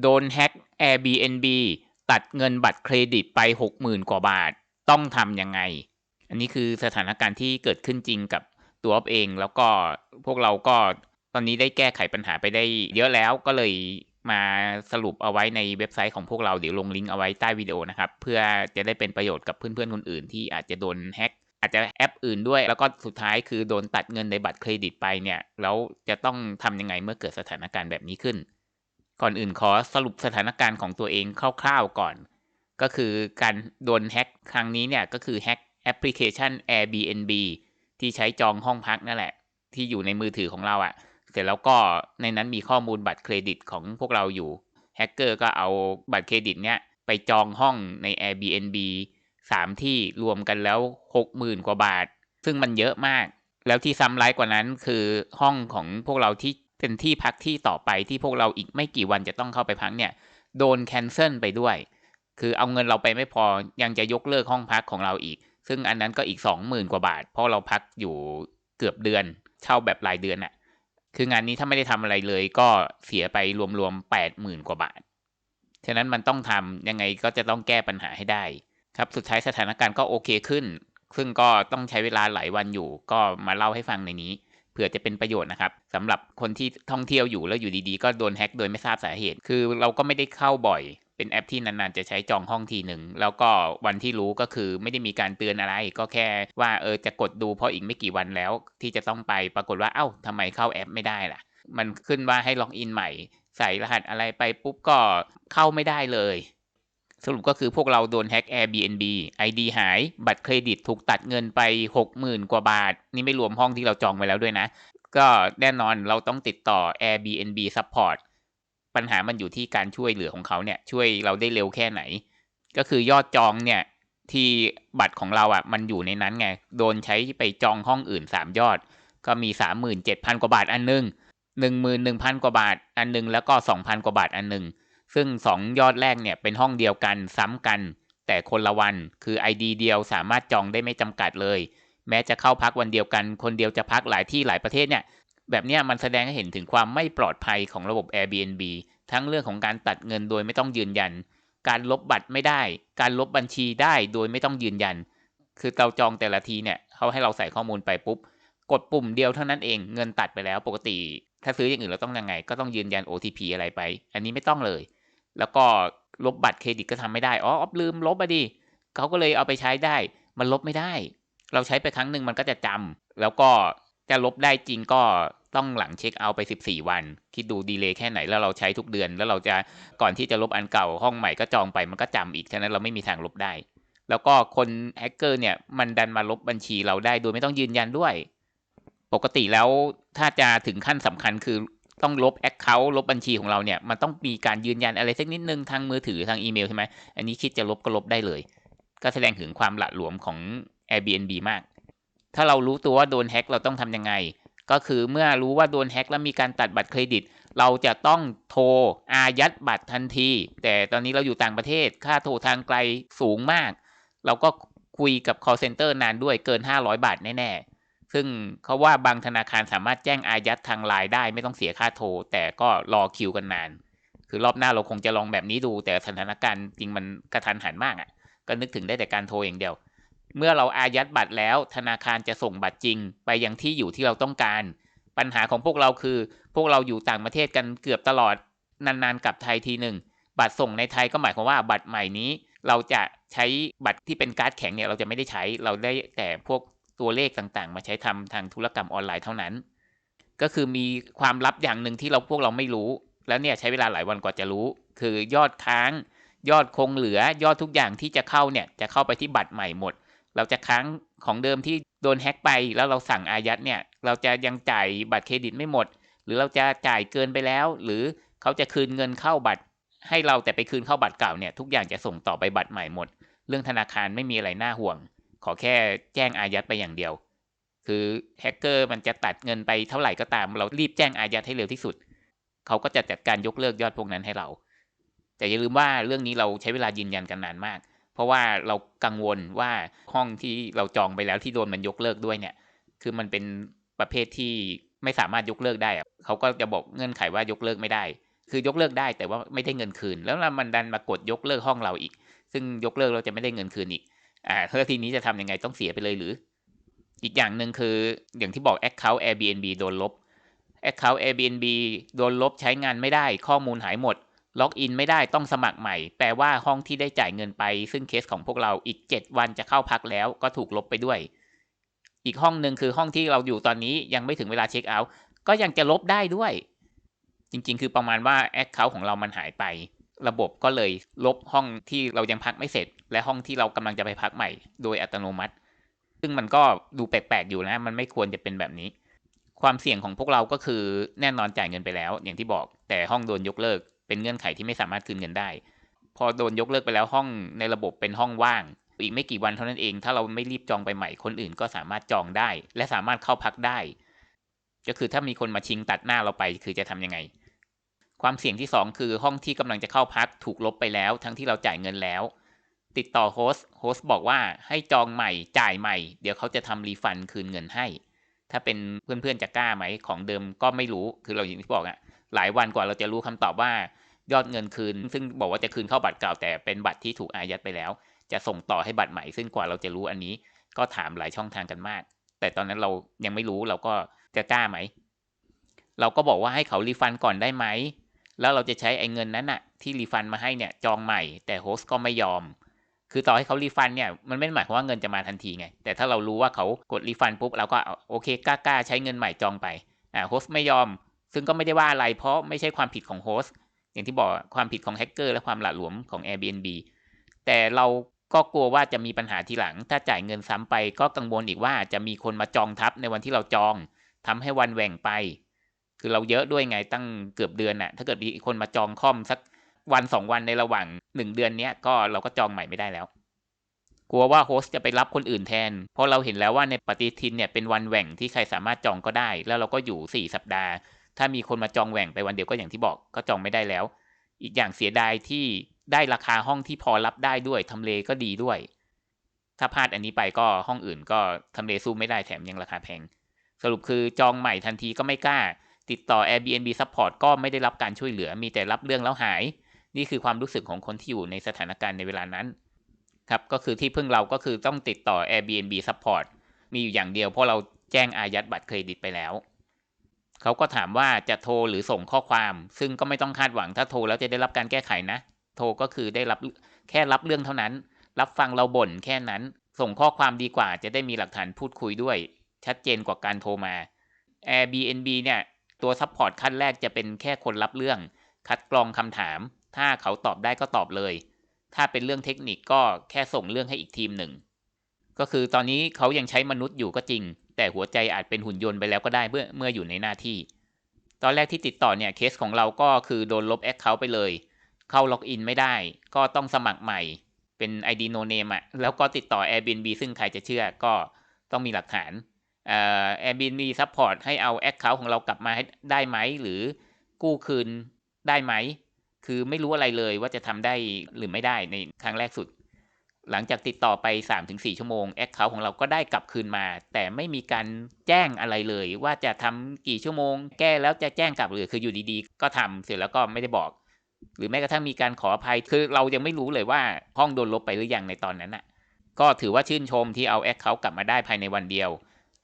โดนแฮ็ก Airbnb ตัดเงินบัตรเครดิตไป 60,000 กว่าบาท ต้องทำยังไง อันนี้คือสถานการณ์ที่เกิดขึ้นจริงกับตัวเองแล้วก็พวกเราก็ตอนนี้ได้แก้ไขปัญหาไปได้เยอะแล้วก็เลยมาสรุปเอาไว้ในเว็บไซต์ของพวกเราเดี๋ยวลงลิงก์เอาไว้ใต้วิดีโอนะครับ เพื่อจะได้เป็นประโยชน์กับเพื่อนๆคนอื่นที่อาจจะโดนแฮ็กอาจจะแอปอื่นด้วย แล้วก็สุดท้ายคือโดนตัดเงินในบัตรเครดิตไปเนี่ยแล้วจะต้องทำยังไงเมื่อเกิดสถานการณ์แบบนี้ขึ้น ก่อนอื่นขอสรุปสถานการณ์ของตัวเองคร่าวๆก่อน ก็คือการโดนแฮ็กครั้งนี้เนี่ยก็คือแฮ็กแอปพลิเคชัน Airbnb ที่ใช้จองห้องพักนั่นแหละ ที่อยู่ในมือถือของเราอะ่ะ เสร็จแล้วก็ในนั้นมีข้อมูลบัตรเครดิตของพวกเราอยู่แฮกเกอร์ก็เอาบัตรเครดิตเนี้ยไปจองห้องใน Airbnb สามที่รวมกันแล้วหกหมื่นกว่าบาท ซึ่งมันเยอะมาก แล้วที่ซ้ำร้ายกว่านั้นคือห้องของพวกเราที่ เป็นที่พักที่ต่อไปที่พวกเราอีกไม่กี่วันจะต้องเข้าไปพักเนี่ย โดนแคนเซิลไปด้วย คือเอาเงินเราไปไม่พอยังจะยกเลิกห้องพักของเราอีก ซึ่งอันนั้นก็อีกสองหมื่นกว่าบาท เพราะเราพักอยู่เกือบเดือน เช่าแบบรายเดือนอะคืองานนี้ถ้าไม่ได้ทำอะไรเลยก็เสียไปรวมๆแปดหมื่นกว่าบาท ฉะนั้นมันต้องทำยังไงก็จะต้องแก้ปัญหาให้ได้ ครับ สุดท้ายสถานการณ์ก็โอเคขึ้น ซึ่งก็ต้องใช้เวลาหลายวันอยู่ ก็มาเล่าให้ฟังในนี้ เผื่อจะเป็นประโยชน์นะครับสำหรับคนที่ท่องเที่ยวอยู่แล้วอยู่ดีๆ ก็โดนแฮ็กโดยไม่ทราบสาเหตุ คือเราก็ไม่ได้เข้าบ่อย เป็นแอปที่นานๆจะใช้จองห้องทีหนึ่งแล้วก็วันที่รู้ก็คือไม่ได้มีการเตือนอะไร ก็แค่ว่าเออจะกดดูเพราะอีกไม่กี่วันแล้ว ที่จะต้องไปปรากฏว่าเอ้าทำไมเข้าแอปไม่ได้ล่ะ มันขึ้นว่าให้ล็อกอินใหม่ ใส่รหัสอะไรไปปุ๊บก็เข้าไม่ได้เลย สรุปก็คือพวกเราโดนแฮ็ก Airbnb ID หาย บัตรเครดิตถูกตัดเงินไป 60,000 กว่าบาท นี่ไม่รวมห้องที่เราจองไว้แล้วด้วยนะ ก็แน่นอนเราต้องติดต่อ Airbnb Support ปัญหามันอยู่ที่การช่วยเหลือของเขาเนี่ย ช่วยเราได้เร็วแค่ไหน ก็คือยอดจองเนี่ย ที่บัตรของเราอะ่ะ มันอยู่ในนั้นไง โดนใช้ไปจองห้องอื่น 3 ยอด ก็มี 37,000 กว่าบาทอันนึง11,000 กว่าบาทอันนึงแล้วก็ 2,000 กว่าบาทอันนึง ซึ่ง 2 ยอดแรกเนี่ยเป็นห้องเดียวกันซ้ำกัน แต่คนละวันคือ ID เดียวสามารถจองได้ไม่จำกัดเลย แม้จะเข้าพักวันเดียวกัน คนเดียวจะพักหลายที่หลายประเทศเนี่ยแบบนี้มันแสดงให้เห็นถึงความไม่ปลอดภัยของระบบ Airbnb ทั้งเรื่องของการตัดเงินโดยไม่ต้องยืนยัน การลบบัตรไม่ได้ การลบบัญชีได้โดยไม่ต้องยืนยัน คือเราจองแต่ละทีเนี่ยเขาให้เราใส่ข้อมูลไปปุ๊บ กดปุ่มเดียวเท่านั้นเอง เงินตัดไปแล้วปกติ ถ้าซื้ออย่างอื่นเราต้องยังไง ก็ต้องยืนยัน OTP อะไรไป อันนี้ไม่ต้องเลย แล้วก็ลบบัตรเครดิตก็ทำไม่ได้ อ๋ออลืมลบไปดิเขาก็เลยเอาไปใช้ได้ มันลบไม่ได้ เราใช้ไปครั้งหนึ่งมันก็จะจำแล้วก็จะลบได้จริงก็ต้องหลังเช็คเอาไป 14 วัน คิดดูดีเลย์แค่ไหนแล้วเราใช้ทุกเดือน แล้วเราจะก่อนที่จะลบอันเก่าห้องใหม่ก็จองไปมันก็จำอีก ฉะนั้นเราไม่มีทางลบได้ แล้วก็คนแฮกเกอร์เนี่ยมันดันมาลบบัญชีเราได้โดยไม่ต้องยืนยันด้วย ปกติแล้วถ้าจะถึงขั้นสำคัญคือ ต้องลบแอคเคาท์ลบบัญชีของเราเนี่ยมันต้องมีการยืนยันอะไรสักนิดนึงทางมือถือทางอีเมลใช่ไหมอันนี้คิดจะลบก็ลบได้เลย ก็แสดงถึงความหละหลวมของ Airbnb มาก ถ้าเรารู้ตัวว่าโดนแฮ็กเราต้องทำยังไง ก็คือเมื่อรู้ว่าโดนแฮ็กแล้วมีการตัดบัตรเครดิต เราจะต้องโทรอายัดบัตรทันที แต่ตอนนี้เราอยู่ต่างประเทศค่าโทรทางไกลสูงมาก เราก็คุยกับ call center นานด้วยเกิน 500 บาทแน่ๆ ซึ่งเขาว่าบางธนาคารสามารถแจ้งอายัดทางไลน์ได้ไม่ต้องเสียค่าโทร แต่ก็รอคิวกันนาน คือรอบหน้าเราคงจะลองแบบนี้ดู แต่สถานการณ์จริงมันกระทันหันมากอะ่ะ ก็นึกถึงได้แต่การโทรอย่างเดียว เมื่อเราอายัดบัตรแล้ว ธนาคารจะส่งบัตรจริง ไปยังที่อยู่ที่เราต้องการ ปัญหาของพวกเราคือ พวกเราอยู่ต่างประเทศกันเกือบตลอดนานๆกลับไทยทีหนึ่งบัตรส่งในไทยก็หมายความว่าบัตรใหม่นี้ เราจะใช้บัตรที่เป็นการ์ดแข็งเนี่ยเราจะไม่ได้ใช้เราได้แต่พวก ตัวเลขต่างๆ มาใช้ทำทางธุรกรรมออนไลน์เท่านั้น ก็คือมีความลับอย่างหนึ่งที่เราพวกเราไม่รู้ แล้วเนี่ยใช้เวลาหลายวันกว่าจะรู้ คือยอดค้าง ยอดคงเหลือยอดทุกอย่างที่จะเข้าเนี่ยจะเข้าไปที่บัตรใหม่หมด เราจะค้างของเดิมที่โดนแฮ็กไปแล้วเราสั่งอายัดเนี่ยเราจะยังจ่ายบัตรเครดิตไม่หมด หรือเราจะจ่ายเกินไปแล้ว หรือเขาจะคืนเงินเข้าบัตร ให้เราแต่ไปคืนเข้าบัตรเก่าเนี่ยทุกอย่างจะส่งต่อไปบัตรใหม่หมด เรื่องธนาคารไม่มีอะไรน่าห่วง ขอแค่แจ้งอายัดไปอย่างเดียว คือแฮกเกอร์มันจะตัดเงินไปเท่าไหร่ก็ตาม เรารีบแจ้งอายัดให้เร็วที่สุด เขาก็จะจัดการยกเลิกยอดพวกนั้นให้เรา แต่อย่าลืมว่าเรื่องนี้เราใช้เวลายืนยันกันนานมาก เพราะว่าเรากังวลว่าห้องที่เราจองไปแล้วที่โดนมันยกเลิกด้วยเนี่ย คือมันเป็นประเภทที่ไม่สามารถยกเลิกได้ เขาก็จะบอกเงื่อนไขว่ายกเลิกไม่ได้ คือยกเลิกได้แต่ว่าไม่ได้เงินคืน แล้วมันดันมากดยกเลิกห้องเราอีก ซึ่งยกเลิกเราจะไม่ได้เงินคืนอีก อ่าเพื่อทีนี้จะทำยังไงต้องเสียไปเลยหรือ อีกอย่างหนึ่งคืออย่างที่บอก Account Airbnb โดนลบ Account Airbnb โดนลบใช้งานไม่ได้ ข้อมูลหายหมด ล็อกอินไม่ได้ต้องสมัครใหม่ แปลว่าห้องที่ได้จ่ายเงินไป ซึ่งเคสของพวกเราอีก 7 วันจะเข้าพักแล้วก็ถูกลบไปด้วย อีกห้องหนึ่งคือห้องที่เราอยู่ตอนนี้ยังไม่ถึงเวลาเช็คเอาท์ก็ยังจะลบได้ด้วย จริง ๆ คือประมาณว่า Account ของเรามันหายไป ระบบก็เลยลบห้องที่เรายังพักไม่เสร็จ และห้องที่เรากำลังจะไปพักใหม่ โดยอัตโนมัติ ซึ่งมันก็ดูแปลกๆอยู่นะ มันไม่ควรจะเป็นแบบนี้ ความเสี่ยงของพวกเราก็คือแน่นอนจ่ายเงินไปแล้ว อย่างที่บอก แต่ห้องโดนยกเลิก เป็นเงื่อนไขที่ไม่สามารถคืนเงินได้ พอโดนยกเลิกไปแล้วห้องในระบบเป็นห้องว่าง อีกไม่กี่วันเท่านั้นเอง ถ้าเราไม่รีบจองไปใหม่คนอื่น ก็สามารถจองได้ และสามารถเข้าพักได้ ก็คือถ้ามีคนมาชิงตัดหน้าเราไป คือจะทำยังไง ความเสี่ยงที่ 2 คือห้องที่กำลังจะเข้าพักถูกลบไปแล้ว ทั้งที่เราจ่ายเงินแล้ว ติดต่อโฮสต์โฮสต์บอกว่าให้จองใหม่จ่ายใหม่ เดี๋ยวเขาจะทำรีฟันคืนเงินให้ ถ้าเป็นเพื่อนๆจะกล้าไหมของเดิมก็ไม่รู้คือเราอย่างที่บอกอะหลายวันกว่าเราจะรู้คำตอบว่ายอดเงินคืน ซึ่งบอกว่าจะคืนเข้าบัตรเก่าแต่เป็นบัตรที่ถูกอายัดไปแล้ว จะส่งต่อให้บัตรใหม่ ซึ่งกว่าเราจะรู้อันนี้ ก็ถามหลายช่องทางกันมาก แต่ตอนนั้นเรายังไม่รู้เราก็จะกล้าไหม เราก็บอกว่าให้เขารีฟันก่อนได้ไหม แล้วเราจะใช้ไอ้เงินนั้นอะที่รีฟันมาให้เนี่ยจองใหม่ แต่โฮสต์ก็ไม่ยอม คือต่อให้เขารีฟันเนี่ยมันไม่ได้หมายความว่าเงินจะมาทันทีไง แต่ถ้าเรารู้ว่าเขากดรีฟันปุ๊บเราก็โอเคกล้าๆใช้เงินใหม่จองไปอ่าโฮสต์ไม่ยอม ซึ่งก็ไม่ได้ว่าอะไรเพราะไม่ใช่ความผิดของโฮสต์อย่างที่บอกความผิดของแฮกเกอร์และความหละหลวมของ Airbnb แต่เราก็กลัวว่าจะมีปัญหาทีหลัง ถ้าจ่ายเงินซ้ำไปก็กังวลอีกว่าจะมีคนมาจองทับในวันที่เราจองทำให้วันแหว่งไป คือเราเยอะด้วยไงตั้งเกือบเดือนน่ะ ถ้าเกิดมีคนมาจองคอมสักวันสองวันในระหว่างหนึ่งเดือนเนี้ยก็เราก็จองใหม่ไม่ได้แล้ว กลัวว่าโฮสต์จะไปรับคนอื่นแทน เพราะเราเห็นแล้วว่าในปฏิทินเนี่ยเป็นวันแหว่งที่ใครสามารถจองก็ได้ แล้วเราก็อยู่สี่สัปดาห์ ถ้ามีคนมาจองแหว่งไปวันเดียวก็อย่างที่บอกก็จองไม่ได้แล้ว อีกอย่างเสียดายที่ได้ราคาห้องที่พอรับได้ด้วยทำเลก็ดีด้วย ถ้าพลาดอันนี้ไปก็ห้องอื่นก็ทำเลสู้ไม่ได้แถมยังราคาแพง สรุปคือจองใหม่ทันทีก็ไม่กล้า ติดต่อ Airbnb Support ก็ไม่ได้รับการช่วยเหลือ มีแต่รับเรื่องแล้วหาย นี่คือความรู้สึกของคนที่อยู่ในสถานการณ์ในเวลานั้น ครับ ก็คือที่พึ่งเราก็คือต้องติดต่อ Airbnb Support มีอยู่อย่างเดียวเพราะเราแจ้งอายัดบัตรเครดิตไปแล้ว เขาก็ถามว่าจะโทรหรือส่งข้อความ ซึ่งก็ไม่ต้องคาดหวังถ้าโทรแล้วจะได้รับการแก้ไขนะ โทรก็คือได้รับแค่รับเรื่องเท่านั้น รับฟังเราบ่นแค่นั้น ส่งข้อความดีกว่าจะได้มีหลักฐานพูดคุยด้วย ชัดเจนกว่าการโทรมา Airbnb เนี่ย ตัวซัพพอร์ตขั้นแรกจะเป็นแค่คนรับเรื่อง คัดกรองคำถาม ถ้าเขาตอบได้ก็ตอบเลย ถ้าเป็นเรื่องเทคนิคก็แค่ส่งเรื่องให้อีกทีมหนึ่ง ก็คือตอนนี้เขายังใช้มนุษย์อยู่ก็จริง แต่หัวใจอาจเป็นหุ่นยนต์ไปแล้วก็ได้เมื่อเมื่ออยู่ในหน้าที่ ตอนแรกที่ติดต่อเนี่ยเคสของเราก็คือโดนลบแอคเคาท์ไปเลย เข้าล็อกอินไม่ได้ ก็ต้องสมัครใหม่ เป็น ID no name อะแล้วก็ติดต่อ Airbnb ซึ่งใครจะเชื่อก็ต้องมีหลักฐาน เอ่อ Airbnb support ให้เอา Account ของเรากลับมาให้ได้ไหม หรือกู้คืนได้ไหม คือไม่รู้อะไรเลยว่าจะทำได้หรือไม่ได้ในครั้งแรกสุด หลังจากติดต่อไป 3-4 ชั่วโมง Account ของเราก็ได้กลับคืนมา แต่ไม่มีการแจ้งอะไรเลย ว่าจะทำกี่ชั่วโมง แก้แล้วจะแจ้งกลับหรือคืออยู่ดีๆ ก็ทำเสร็จแล้วก็ไม่ได้บอก หรือแม้กระทั่งมีการขออภัยคือเรายังไม่รู้เลยว่าห้องโดนลบไปหรือยังในตอนนั้นน่ะ ก็ถือว่าชื่นชมที่เอา Account กลับมาได้ภายในวันเดียว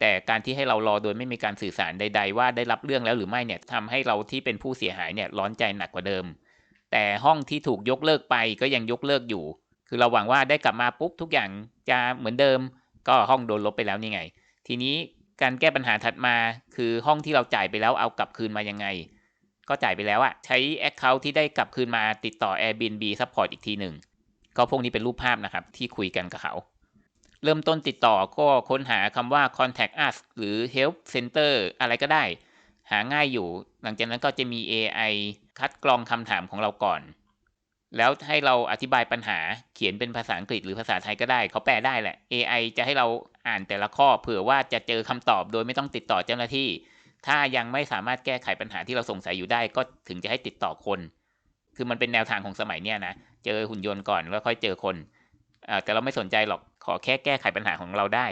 แต่การที่ให้เรารอโดยไม่มีการสื่อสารใด ๆ ว่าได้รับเรื่องแล้วหรือไม่เนี่ยทำให้เราที่เป็นผู้เสียหายเนี่ยร้อนใจหนักกว่าเดิม แต่ห้องที่ถูกยกเลิกไปก็ยังยกเลิกอยู่ คือเราหวังว่าได้กลับมาปุ๊บทุกอย่างจะเหมือนเดิม ก็ห้องโดนลบไปแล้วนี่ไง ทีนี้การแก้ปัญหาถัดมาคือห้องที่เราจ่ายไปแล้วเอากลับคืนมายังไง ก็จ่ายไปแล้วอะใช้ Account ที่ได้กลับคืนมาติดต่อ Airbnb Support อีกทีหนึ่งก็พวกนี้เป็นรูปภาพนะครับที่คุยกันกับเขา เริ่มต้นติดต่อก็ค้นหาคำว่า contact us หรือ help center อะไรก็ได้ หาง่ายอยู่ หลังจากนั้นก็จะมี AI คัดกรองคำถามของเราก่อน แล้วให้เราอธิบายปัญหาเขียนเป็นภาษาอังกฤษหรือภาษาไทยก็ได้ เขาแปลได้แหละ AI จะให้เราอ่านแต่ละข้อเผื่อว่าจะเจอคำตอบโดยไม่ต้องติดต่อเจ้าหน้าที่ ถ้ายังไม่สามารถแก้ไขปัญหาที่เราสงสัยอยู่ได้ก็ถึงจะให้ติดต่อคน คือมันเป็นแนวทางของสมัยเนี้ยนะ เจอหุ่นยนต์ก่อนแล้วค่อยเจอคน แต่เราไม่สนใจหรอกขอแค่แก้ไขปัญหาของเราได้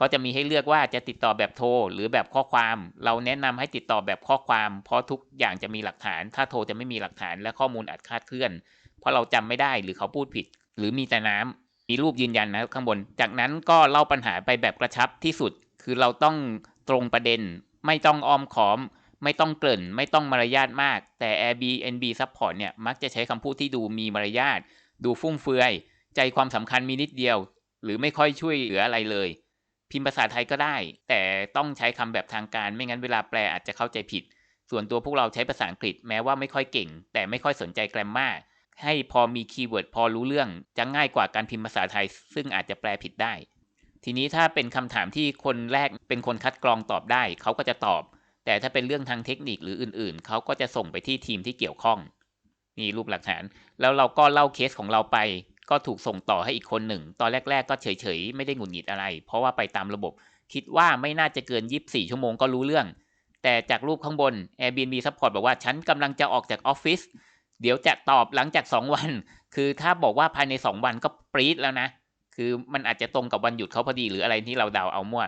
ก็จะมีให้เลือกว่าจะติดต่อแบบโทรหรือแบบข้อความ เราแนะนำให้ติดต่อแบบข้อความ เพราะทุกอย่างจะมีหลักฐาน ถ้าโทรจะไม่มีหลักฐานและข้อมูลอาจคาดเคลื่อน เพราะเราจำไม่ได้หรือเขาพูดผิด หรือมีแต่น้ำมีรูปยืนยันนะข้างบน จากนั้นก็เล่าปัญหาไปแบบกระชับที่สุด คือเราต้องตรงประเด็น ไม่ต้องอ้อมขอม ไม่ต้องเกริ่น ไม่ต้องมารยาทมาก แต่ Airbnb Support เนี่ยมักจะใช้คำพูดที่ดูมีมารยาท ดูฟุ่มเฟือย ใจความสำคัญมีนิดเดียว หรือไม่ค่อยช่วยเหลืออะไรเลย พิมพ์ภาษาไทยก็ได้ แต่ต้องใช้คำแบบทางการไม่งั้นเวลาแปลอาจจะเข้าใจผิด ส่วนตัวพวกเราใช้ภาษาอังกฤษแม้ว่าไม่ค่อยเก่ง แต่ไม่ค่อยสนใจแกรมมาให้พอมีคีย์เวิร์ดพอรู้เรื่องจะง่ายกว่าการพิมพ์ภาษาไทย ซึ่งอาจจะแปลผิดได้ ทีนี้ถ้าเป็นคำถามที่คนแรกเป็นคนคัดกรองตอบได้ เขาก็จะตอบ แต่ถ้าเป็นเรื่องทางเทคนิคหรืออื่นๆ เขาก็จะส่งไปที่ทีมที่เกี่ยวข้องนี่รูปหลักฐาน แล้วเราก็เล่าเคสของเราไป ก็ถูกส่งต่อให้อีกคนหนึ่ง ตอนแรก ๆ ก็เฉยๆ ไม่ได้หงุดหงิดอะไร เพราะว่าไปตามระบบ คิดว่าไม่น่าจะเกิน 24 ชั่วโมงก็รู้เรื่อง แต่จากรูปข้างบน Airbnb Support บอกว่าฉันกำลังจะออกจากออฟฟิศ เดี๋ยวจะตอบหลังจาก 2 วัน คือถ้าบอกว่าภายใน 2 วันก็ปรี๊ดแล้วนะ คือมันอาจจะตรงกับวันหยุดเขาพอดีหรืออะไรที่เราเดาเอามั่ว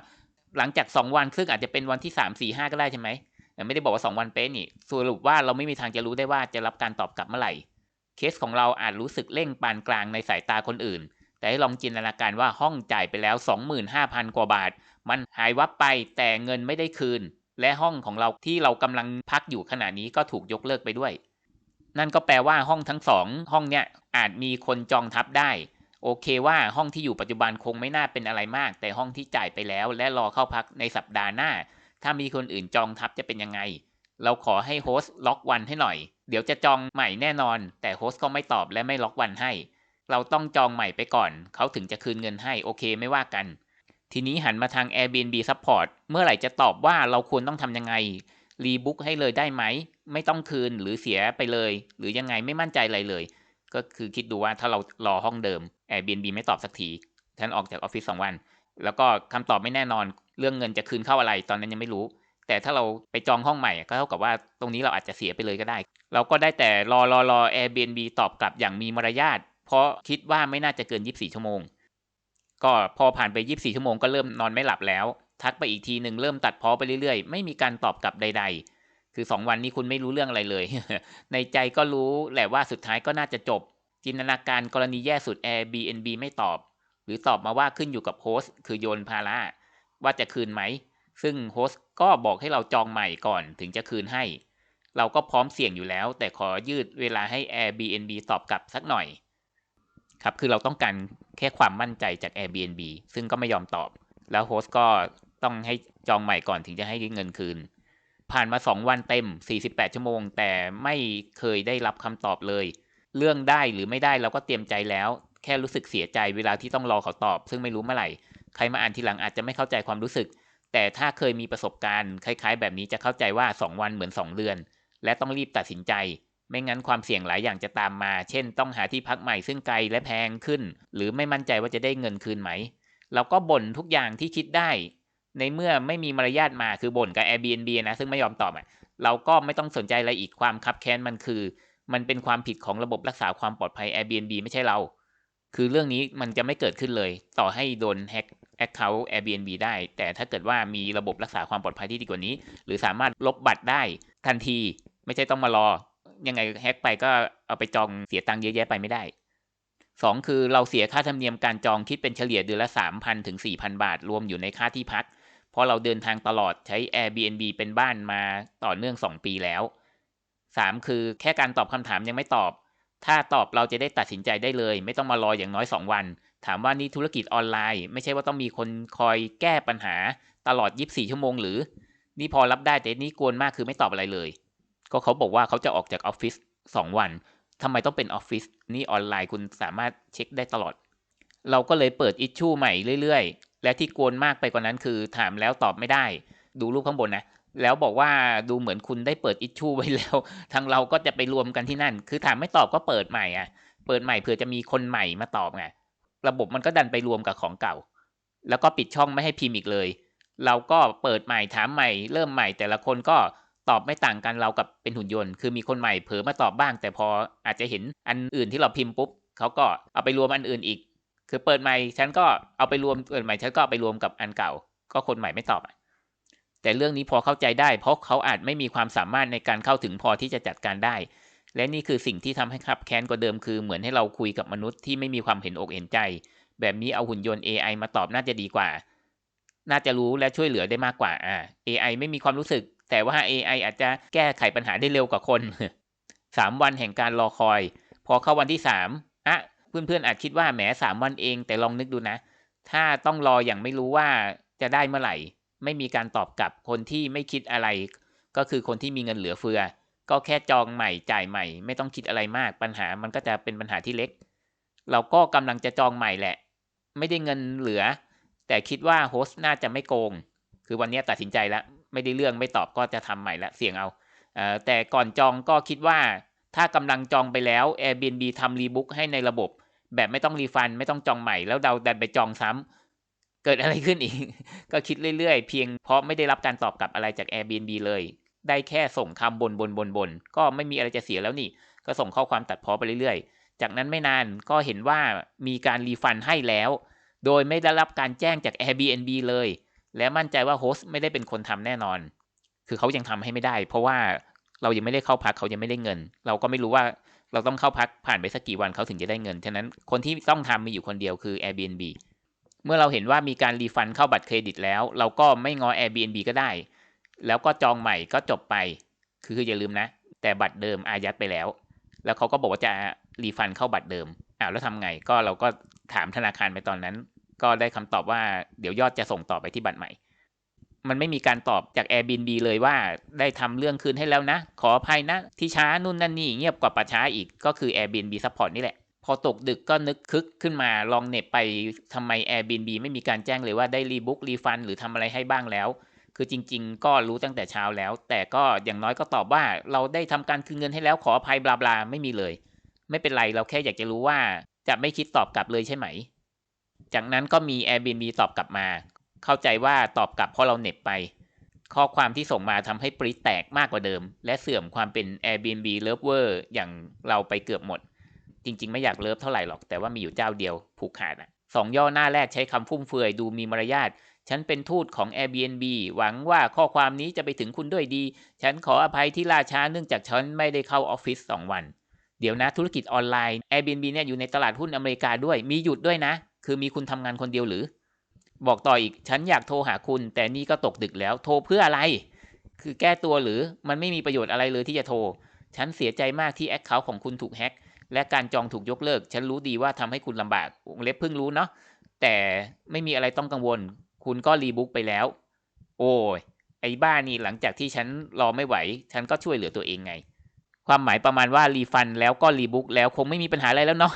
หลังจาก 2 วันซึ่งอาจจะเป็นวันที่ 3 4 5 ก็ได้ใช่ไหม แต่ไม่ได้บอกว่า 2 วันเป๊ะนี่ สรุปว่าเราไม่มีทางจะรู้ได้ว่าจะรับการตอบกลับเมื่อไหร่ เคสของเราอาจรู้สึกเร่งปานกลางในสายตาคนอื่น แต่ให้ลองจินตนาการว่าห้องจ่ายไปแล้ว 25,000 กว่าบาท มันหายวับไปแต่เงินไม่ได้คืน และห้องของเราที่เรากำลังพักอยู่ขณะนี้ก็ถูกยกเลิกไปด้วย นั่นก็แปลว่าห้องทั้งสองห้องเนี้ยอาจมีคนจองทับได้โอเคว่าห้องที่อยู่ปัจจุบันคงไม่น่าเป็นอะไรมาก แต่ห้องที่จ่ายไปแล้ว และรอเข้าพักในสัปดาห์หน้า ถ้ามีคนอื่นจองทับจะเป็นยังไง เราขอให้โฮสต์ล็อกวันให้หน่อย เดี๋ยวจะจองใหม่แน่นอน แต่โฮสต์ก็ไม่ตอบและไม่ล็อกวันให้ เราต้องจองใหม่ไปก่อน เขาถึงจะคืนเงินให้โอเคไม่ว่ากัน ทีนี้หันมาทาง Airbnb Support เมื่อไหร่จะตอบว่าเราควรต้องทำยังไง รีบุ๊กให้เลยได้ไหม ไม่ต้องคืนหรือเสียไปเลย หรือยังไงไม่มั่นใจอะไรเลย ก็คือคิดดูว่าถ้าเรารอห้องเดิม Airbnb ไม่ตอบสักทีท่านออกจากออฟฟิศสองวัน แล้วก็คำตอบไม่แน่นอน เรื่องเงินจะคืนเข้าอะไร ตอนนั้นยังไม่รู้ แต่ถ้าเราไปจองห้องใหม่ก็เท่ากับว่าตรงนี้เราอาจจะเสียไปเลยก็ได้ เราก็ได้แต่รอรอรอ Airbnb ตอบกลับอย่างมีมารยาท เพราะคิดว่าไม่น่าจะเกิน 24 ชั่วโมง ก็พอผ่านไป 24 ชั่วโมงก็เริ่มนอนไม่หลับแล้ว ทักไปอีกทีหนึ่งเริ่มตัดพ้อไปเรื่อยๆ ไม่มีการตอบกลับใด ๆ คือ 2 วันนี้คุณไม่รู้เรื่องอะไรเลย ในใจก็รู้แหละว่าสุดท้ายก็น่าจะจบ จินตนาการกรณีแย่สุด Airbnb ไม่ตอบ หรือตอบมาว่าขึ้นอยู่กับโฮสต์คือโยนภาระว่าจะคืนไหม ซึ่งโฮสต์ก็บอกให้เราจองใหม่ก่อนถึงจะคืนให้ เราก็พร้อมเสี่ยงอยู่แล้ว แต่ขอยืดเวลาให้ Airbnb ตอบกลับสักหน่อย ครับ คือเราต้องการแค่ความมั่นใจจาก Airbnb ซึ่งก็ไม่ยอมตอบ แล้วโฮสต์ก็ต้องให้จองใหม่ก่อนถึงจะให้เงินคืน ผ่านมา 2 วันเต็ม 48 ชั่วโมง แต่ไม่เคยได้รับคำตอบเลย เรื่องได้หรือไม่ได้เราก็เตรียมใจแล้ว แค่รู้สึกเสียใจเวลาที่ต้องรอเขาตอบ ซึ่งไม่รู้เมื่อไหร่ ใครมาอ่านทีหลังอาจจะไม่เข้าใจความรู้สึก แต่ถ้าเคยมีประสบการณ์คล้าย ๆ แบบนี้จะเข้าใจว่า 2 วันเหมือน 2 เดือน และต้องรีบตัดสินใจ ไม่งั้นความเสี่ยงหลายอย่างจะตามมา เช่น ต้องหาที่พักใหม่ซึ่งไกลและแพงขึ้น หรือไม่มั่นใจว่าจะได้เงินคืนไหม เราก็บ่นทุกอย่างที่คิดได้ ในเมื่อไม่มีมารยาทมาคือบ่นกับ Airbnb นะซึ่งไม่ยอมตอบอะเราก็ไม่ต้องสนใจอะไรอีกความคับแค้นมันคือ มันเป็นความผิดของระบบรักษาความปลอดภัย Airbnb ไม่ใช่เรา คือเรื่องนี้มันจะไม่เกิดขึ้นเลย ต่อให้โดนแฮ็ก Account Airbnb ได้ แต่ถ้าเกิดว่ามีระบบรักษาความปลอดภัยที่ดีกว่านี้ หรือสามารถลบบัตรได้ทันที ไม่ใช่ต้องมารอ ยังไงแฮ็กไปก็เอาไปจองเสียตังค์เยอะแยะไปไม่ได้สองคือเราเสียค่าธรรมเนียมการจองคิดเป็นเฉลี่ยเดือนละ 3,000 ถึง 4,000 บาท รวมอยู่ในค่าที่พัก เพราะเราเดินทางตลอดใช้ Airbnb เป็นบ้านมาต่อเนื่อง 2 ปีแล้ว 3 คือแค่การตอบคำถามยังไม่ตอบ ถ้าตอบเราจะได้ตัดสินใจได้เลย ไม่ต้องมารออย่างน้อย 2 วัน ถามว่านี่ธุรกิจออนไลน์ ไม่ใช่ว่าต้องมีคนคอยแก้ปัญหาตลอด 24 ชั่วโมงหรือ นี่พอรับได้แต่นี่กวนมากคือไม่ตอบอะไรเลย ก็เขาบอกว่าเขาจะออกจากออฟฟิศ2วันทำไมต้องเป็นออฟฟิศนี่ออนไลน์คุณสามารถเช็คได้ตลอด เราก็เลยเปิดอิชชูใหม่เรื่อยๆ และที่กวนมากไปกว่านั้นคือถามแล้วตอบไม่ได้ ดูรูปข้างบนนะ แล้วบอกว่าดูเหมือนคุณได้เปิดอิชชูไว้แล้ว ทางเราก็จะไปรวมกันที่นั่น คือถามไม่ตอบก็เปิดใหม่อะ เปิดใหม่เผื่อจะมีคนใหม่มาตอบไง ระบบมันก็ดันไปรวมกับของเก่า แล้วก็ปิดช่องไม่ให้พิมพ์อีกเลย เราก็เปิดใหม่ถามใหม่ เริ่มใหม่แต่ละคนก็ตอบไม่ต่างกันเรากับเป็นหุ่นยนต์ คือมีคนใหม่เผลอมาตอบบ้าง แต่พออาจจะเห็นอันอื่นที่เราพิมพ์ปุ๊บเขาก็เอาไปรวมอันอื่นอีก คือเปิดใหม่ฉันก็เอาไปรวมเปิดใหม่ฉันก็เอาไปรวมกับอันเก่า ก็คนใหม่ไม่ตอบอะ แต่เรื่องนี้พอเข้าใจได้ เพราะเขาอาจไม่มีความสามารถในการเข้าถึงพอที่จะจัดการได้ และนี่คือสิ่งที่ทำให้ขับแค้นกว่าเดิมคือเหมือนให้เราคุยกับมนุษย์ที่ไม่มีความเห็นอกเห็นใจ แบบนี้เอาหุ่นยนต์ AI มาตอบน่าจะดีกว่า น่าจะรู้และช่วยเหลือได้มากกว่าอ่า AI ไม่มีความรู้สึก แต่ว่า AI อาจจะแก้ไขปัญหาได้เร็วกว่าคนสามวันแห่งการรอคอย พอเข้าวันที่สามอะเพื่อนๆอาจคิดว่าแหมสามวันเองแต่ลองนึกดูนะ ถ้าต้องรออย่างไม่รู้ว่าจะได้เมื่อไหร่ ไม่มีการตอบกลับคนที่ไม่คิดอะไร ก็คือคนที่มีเงินเหลือเฟือ ก็แค่จองใหม่จ่ายใหม่ ไม่ต้องคิดอะไรมากปัญหามันก็จะเป็นปัญหาที่เล็ก เราก็กำลังจะจองใหม่แหละ ไม่ได้เงินเหลือ แต่คิดว่าโฮสต์น่าจะไม่โกง คือวันนี้ตัดสินใจแล้วไม่ได้เรื่องไม่ตอบก็จะทำใหม่ละเสี่ยงเอาแต่ก่อนจองก็คิดว่า ถ้ากำลังจองไปแล้ว Airbnb ทำรีบุ๊กให้ในระบบ แบบไม่ต้องรีฟันไม่ต้องจองใหม่แล้วเราดันไปจองซ้ำ เกิดอะไรขึ้นอีก ก็คิดเรื่อยๆ เพียงเพราะไม่ได้รับการตอบกลับอะไรจาก Airbnb เลย ได้แค่ส่งคำบนบนบนบนก็ไม่มีอะไรจะเสียแล้วนี่ ก็ส่งข้อความตัดพ้อไปเรื่อยๆ จากนั้นไม่นานก็เห็นว่ามีการรีฟันให้แล้ว โดยไม่ได้รับการแจ้งจาก Airbnb เลย และมั่นใจว่าโฮสต์ไม่ได้เป็นคนทำแน่นอน คือเขายังทำให้ไม่ได้ เพราะว่าเรายังไม่ได้เข้าพักเขายังไม่ได้เงิน เราก็ไม่รู้ว่าเราต้องเข้าพักผ่านไปสักกี่วันเขาถึงจะได้เงิน ฉะนั้นคนที่ต้องทำมีอยู่คนเดียวคือ Airbnb เมื่อเราเห็นว่ามีการรีฟันเข้าบัตรเครดิตแล้ว เราก็ไม่งอ Airbnb ก็ได้ แล้วก็จองใหม่ก็จบไป คือคืออย่าลืมนะ แต่บัตรเดิมอายัดไปแล้ว แล้วเขาก็บอกว่าจะรีฟันเข้าบัตรเดิมอ้าวแล้วทำไงก็เราก็ถามธนาคารไปตอนนั้น ก็ได้คำตอบว่าเดี๋ยวยอดจะส่งต่อไปที่บัตรใหม่ มันไม่มีการตอบจาก Airbnb เลยว่าได้ทำเรื่องคืนให้แล้วนะ ขออภัยนะ ที่ช้านู่นนั่นนี่เงียบกว่าป่าช้าอีกก็คือ Airbnb Support นี่แหละ พอตกดึกก็นึกคึกขึ้นมาลองเน็ตไปทำไม Airbnb ไม่มีการแจ้งเลยว่าได้รีบุ๊กรีฟันหรือทำอะไรให้บ้างแล้ว คือจริง ๆ ก็รู้ตั้งแต่เช้าแล้ว แต่ก็อย่างน้อยก็ตอบว่าเราได้ทำการคืนเงินให้แล้วขออภัยบลาบลาไม่มีเลย ไม่เป็นไรเราแค่อยากจะรู้ว่าจะไม่คิดตอบกลับเลยใช่ไหม จากนั้นก็มี Airbnb ตอบกลับมา เข้าใจว่าตอบกลับเพราะเราเน็บไป ข้อความที่ส่งมาทำให้ปริแตกมากกว่าเดิม และเสื่อมความเป็น Airbnb Lover อย่างเราไปเกือบหมด จริง ๆ ไม่อยากเลิฟเท่าไหร่หรอกแต่ว่ามีอยู่เจ้าเดียวผูกขาดอะสองย่อหน้าแรกใช้คำฟุ่มเฟือยดูมีมารยาทฉันเป็นทูตของ Airbnb หวังว่าข้อความนี้จะไปถึงคุณด้วยดี ฉันขออภัยที่ล่าช้าเนื่องจากฉันไม่ได้เข้าออฟฟิศสองวัน เดี๋ยวนะธุรกิจออนไลน์ Airbnb เนี่ยอยู่ในตลาดหุ้นอเมริกาด้วย มีหยุดด้วยนะ คือมีคุณทำงานคนเดียวหรือ บอกต่ออีก ฉันอยากโทรหาคุณ แต่นี่ก็ตกดึกแล้ว โทรเพื่ออะไร คือแก้ตัวหรือ มันไม่มีประโยชน์อะไรเลยที่จะโทร ฉันเสียใจมากที่แอคเคาท์ของคุณถูกแฮ็ก และการจองถูกยกเลิก ฉันรู้ดีว่าทำให้คุณลำบากวงเล็บเพิ่งรู้เนาะแต่ไม่มีอะไรต้องกังวล คุณก็รีบุ๊กไปแล้ว โอ้ยไอ้บ้านี่หลังจากที่ฉันรอไม่ไหว ฉันก็ช่วยเหลือตัวเองไง ความหมายประมาณว่ารีฟันแล้วก็รีบุ๊กแล้วคงไม่มีปัญหาอะไรแล้วเนาะ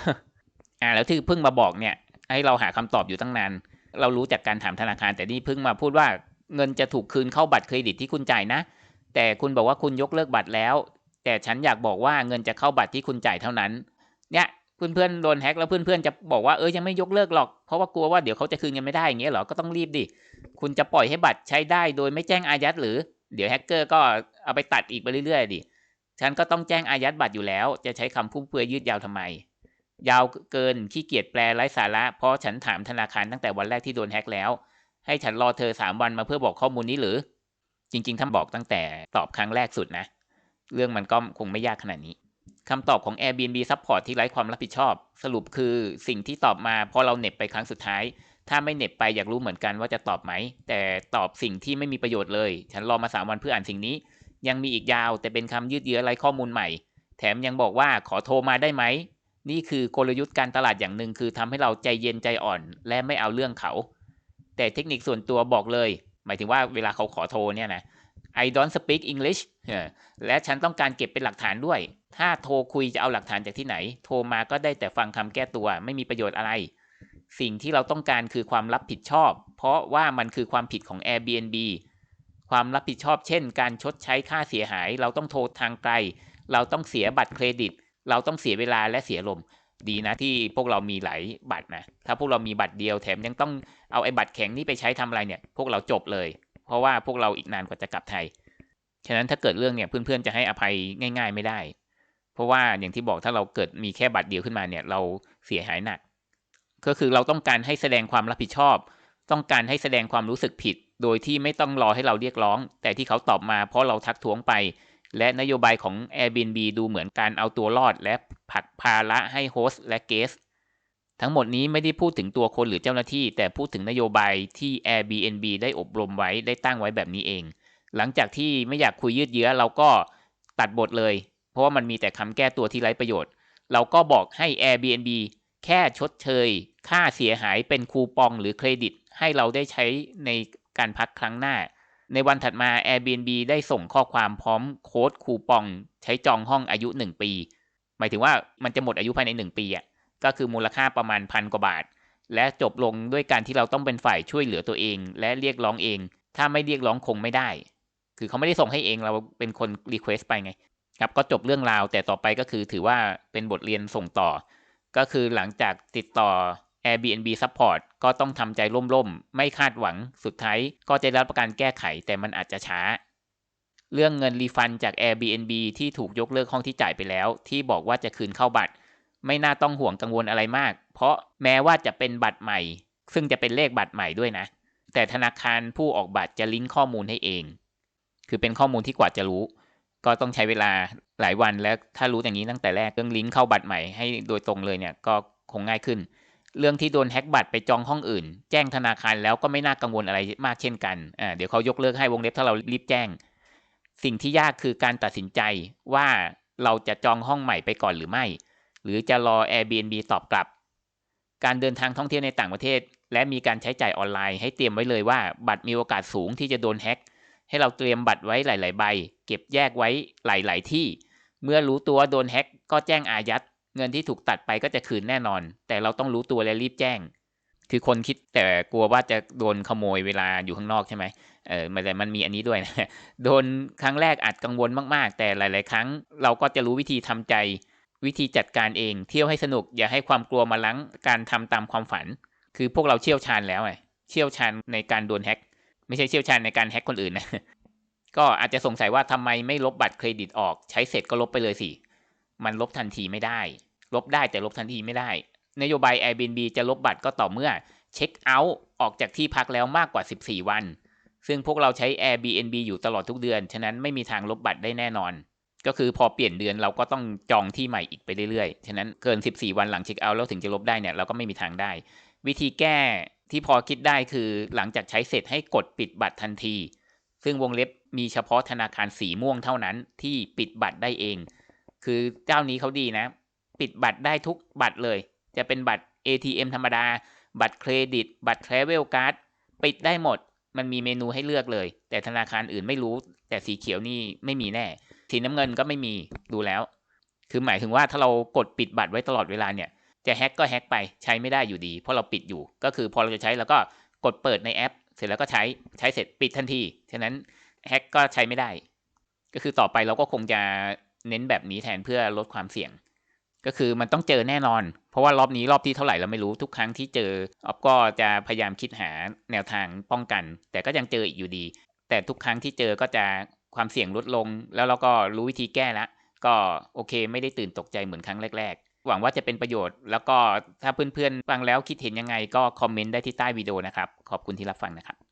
อ่าแล้วที่เพิ่งมาบอกเนี่ยให้เราหาคำตอบอยู่ตั้งนานเรารู้จากการถามธนาคาร แต่นี่เพิ่งมาพูดว่าเงินจะถูกคืนเข้าบัตรเครดิตที่คุณจ่ายนะ แต่คุณบอกว่าคุณยกเลิกบัตรแล้ว แต่ฉันอยากบอกว่าเงินจะเข้าบัตรที่คุณจ่ายเท่านั้น เนี่ยเพื่อนๆโดนแฮ็กแล้วเพื่อนๆจะบอกว่าเออยังไม่ยกเลิกหรอกเพราะว่ากลัวว่าเดี๋ยวเขาจะคืนเงินไม่ได้อย่างเงี้ยหรอก็ต้องรีบดิคุณจะปล่อยให้บัตรใช้ได้โดยไม่แจ้งอายัดหรือ เดี๋ยวแฮกเกอร์ก็เอาไปตัดอีกไปเรื่อยๆดิฉันก็ต้องแจ้งอายัดบัตรอยู่แล้ว จะใช้คำพุ่มเฟือยืดยาวทำไม ยาวเกินขี้เกียจแปลไร้สาระ เพราะฉันถามธนาคารตั้งแต่วันแรกที่โดนแฮ็กแล้ว ให้ฉันรอเธอสามวันมาเพื่อบอกข้อมูลนี้หรือ จริงๆถ้าบอกตั้งแต่ตอบครั้งแรกสุดนะ เรื่องมันก็คงไม่ยากขนาดนี้คำตอบของ Airbnb Support ที่ไร้ความรับผิดชอบ สรุปคือสิ่งที่ตอบมาพอเราเน็บไปครั้งสุดท้าย ถ้าไม่เน็บไปอยากรู้เหมือนกันว่าจะตอบไหม แต่ตอบสิ่งที่ไม่มีประโยชน์เลย ฉันรอมาสามวันเพื่ออ่านสิ่งนี้ ยังมีอีกยาว แต่เป็นคำยืดเยื้อไร้ข้อมูลใหม่ แถมยังบอกว่าขอโทรมาได้ไหม นี่คือกลยุทธ์การตลาดอย่างหนึ่งคือทำให้เราใจเย็นใจอ่อน และไม่เอาเรื่องเขา แต่เทคนิคส่วนตัวบอกเลย หมายถึงว่าเวลาเขาขอโทรเนี่ยนะ I don't speak English และฉันต้องการเก็บเป็นหลักฐานด้วย ถ้าโทรคุยจะเอาหลักฐานจากที่ไหน โทรมาก็ได้แต่ฟังคำแก้ตัว ไม่มีประโยชน์อะไร สิ่งที่เราต้องการคือความรับผิดชอบ เพราะว่ามันคือความผิดของ Airbnb ความรับผิดชอบเช่น การชดใช้ค่าเสียหาย เราต้องโทรทางไกล เราต้องเสียบัตรเครดิต เราต้องเสียเวลาและเสียลม ดีนะที่พวกเรามีหลายบัตรนะ ถ้าพวกเรามีบัตรเดียวแถมยังต้องเอาไอ้บัตรแข็งนี่ไปใช้ทำอะไรเนี่ย พวกเราจบเลย เพราะว่าพวกเราอีกนานกว่าจะกลับไทย ฉะนั้นถ้าเกิดเรื่องเนี่ยเพื่อนๆจะให้อภัยง่าย ๆ ไม่ได้ เพราะว่าอย่างที่บอกถ้าเราเกิดมีแค่บัตรเดียวขึ้นมาเนี่ยเราเสียหายหนัก ก็คือเราต้องการให้แสดงความรับผิดชอบ ต้องการให้แสดงความรู้สึกผิด โดยที่ไม่ต้องรอให้เราเรียกร้อง แต่ที่เขาตอบมาเพราะเราทักท้วงไป และนโยบายของ Airbnb ดูเหมือนการเอาตัวรอด และผลักภาระให้โฮสต์และเกส ทั้งหมดนี้ไม่ได้พูดถึงตัวคนหรือเจ้าหน้าที่ แต่พูดถึงนโยบายที่ Airbnb ได้อบรมไว้ได้ตั้งไว้แบบนี้เอง หลังจากที่ไม่อยากคุยยืดเยื้อเราก็ตัดบทเลย เพราะว่ามันมีแต่คำแก้ตัวที่ไร้ประโยชน์ เราก็บอกให้ Airbnb แค่ชดเชย ค่าเสียหายเป็นคูปองหรือเครดิต ให้เราได้ใช้ในการพักครั้งหน้า ในวันถัดมา Airbnb ได้ส่งข้อความพร้อมโค้ดคูปอง ใช้จองห้องอายุ 1 ปี หมายถึงว่ามันจะหมดอายุภายใน 1 ปีอะ ก็คือมูลค่าประมาณพันกว่าบาท และจบลงด้วยการที่เราต้องเป็นฝ่ายช่วยเหลือตัวเอง และเรียกร้องเอง ถ้าไม่เรียกร้องคงไม่ได้ คือเขาไม่ได้ส่งให้เองเราเป็นคนรีเควสต์ไปไงครับก็จบเรื่องราวแต่ต่อไปก็คือถือว่าเป็นบทเรียนส่งต่อ ก็คือหลังจากติดต่อ Airbnb Support ก็ต้องทำใจร่มๆ ไม่คาดหวังสุดท้ายก็จะรับประกันแก้ไขแต่มันอาจจะช้า เรื่องเงินรีฟันจาก Airbnb ที่ถูกยกเลิกห้องที่จ่ายไปแล้ว ที่บอกว่าจะคืนเข้าบัตร ไม่น่าต้องห่วงกังวลอะไรมาก เพราะแม้ว่าจะเป็นบัตรใหม่ ซึ่งจะเป็นเลขบัตรใหม่ด้วยนะ แต่ธนาคารผู้ออกบัตรจะลิงก์ข้อมูลให้เอง คือเป็นข้อมูลที่กว่าจะรู้ ก็ต้องใช้เวลาหลายวันแล้วถ้ารู้อย่างนี้ตั้งแต่แรกเรื่องลิงก์เข้าบัตรใหม่ให้โดยตรงเลยเนี่ยก็คงง่ายขึ้น เรื่องที่โดนแฮ็กบัตรไปจองห้องอื่น แจ้งธนาคารแล้วก็ไม่น่ากังวลอะไรมากเช่นกันอ่าเดี๋ยวเขายกเลิกให้วงเล็บถ้าเรารีบแจ้ง สิ่งที่ยากคือการตัดสินใจว่าเราจะจองห้องใหม่ไปก่อนหรือไม่ หรือจะรอ Airbnb ตอบกลับ การเดินทางท่องเที่ยวในต่างประเทศ และมีการใช้จ่ายออนไลน์ให้เตรียมไว้เลยว่า บัตรมีโอกาสสูงที่จะโดนแฮ็กให้เราเตรียมบัตรไว้หลาย ๆ ใบ เก็บแยกไว้หลาย ๆ ที่ เมื่อรู้ตัวโดนแฮ็กก็แจ้งอายัด เงินที่ถูกตัดไปก็จะคืนแน่นอน แต่เราต้องรู้ตัวและรีบแจ้ง คือคนคิดแต่กลัวว่าจะโดนขโมยเวลาอยู่ข้างนอกใช่ไหมเออแต่มันมีอันนี้ด้วยนะ โดนครั้งแรกอาจกังวลมาก ๆ แต่หลาย ๆ ครั้งเราก็จะรู้วิธีทำใจ วิธีจัดการเองเที่ยวให้สนุกอย่าให้ความกลัวมาลังการทำตามความฝัน คือพวกเราเชี่ยวชาญแล้วไงเชี่ยวชาญในการโดนแฮ็กไม่ใช่เชี่ยวชาญในการแฮ็กคนอื่นนะก็อาจจะสงสัยว่าทำไมไม่ลบบัตรเครดิตออก ใช้เสร็จก็ลบไปเลยสิมันลบทันทีไม่ได้ ลบได้แต่ลบทันทีไม่ได้ นโยบาย Airbnb จะลบบัตรก็ต่อเมื่อเช็คเอาท์ออกจากที่พักแล้วมากกว่า 14 วัน ซึ่งพวกเราใช้ Airbnb อยู่ตลอดทุกเดือน ฉะนั้นไม่มีทางลบบัตรได้แน่นอน ก็คือพอเปลี่ยนเดือนเราก็ต้องจองที่ใหม่อีกไปเรื่อยๆ ฉะนั้นเกิน 14 วันหลังเช็คเอาท์แล้วถึงจะลบได้เนี่ยเราก็ไม่มีทางได้ วิธีแก้ที่พอคิดได้คือหลังจากใช้เสร็จให้กดปิดบัตรทันที ซึ่งวงเล็บมีเฉพาะธนาคารสีม่วงเท่านั้นที่ปิดบัตรได้เอง คือเจ้านี้เขาดีนะ ปิดบัตรได้ทุกบัตรเลย จะเป็นบัตร ATM ธรรมดา บัตรเครดิต บัตร Travel Card ปิดได้หมด มันมีเมนูให้เลือกเลย แต่ธนาคารอื่นไม่รู้ แต่สีเขียวนี่ไม่มีแน่ สีน้ำเงินก็ไม่มีดูแล้ว คือหมายถึงว่าถ้าเรากดปิดบัตรไว้ตลอดเวลาเนี่ย จะแฮ็กก็แฮ็กไปใช้ไม่ได้อยู่ดี เพราะเราปิดอยู่ ก็คือพอเราจะใช้เราก็กดเปิดในแอป เสร็จแล้วก็ใช้ใช้เสร็จปิดทันที ฉะนั้นแฮ็กก็ใช้ไม่ได้ ก็คือต่อไปเราก็คงจะเน้นแบบนี้แทนเพื่อลดความเสี่ยง ก็คือมันต้องเจอแน่นอน เพราะว่ารอบนี้รอบที่เท่าไหร่เราไม่รู้ทุกครั้งที่เจอออฟก็จะพยายามคิดหาแนวทางป้องกัน แต่ก็ยังเจออีกอยู่ดี แต่ทุกครั้งที่เจอก็จะ ความเสี่ยงลดลง แล้วเราก็รู้วิธีแก้แล้วก็โอเค ไม่ได้ตื่นตกใจเหมือนครั้งแรก ๆ หวังว่าจะเป็นประโยชน์ แล้วก็ถ้าเพื่อนๆฟังแล้วคิดเห็นยังไงก็คอมเมนต์ได้ที่ใต้วิดีโอนะครับ ขอบคุณที่รับฟังนะครับ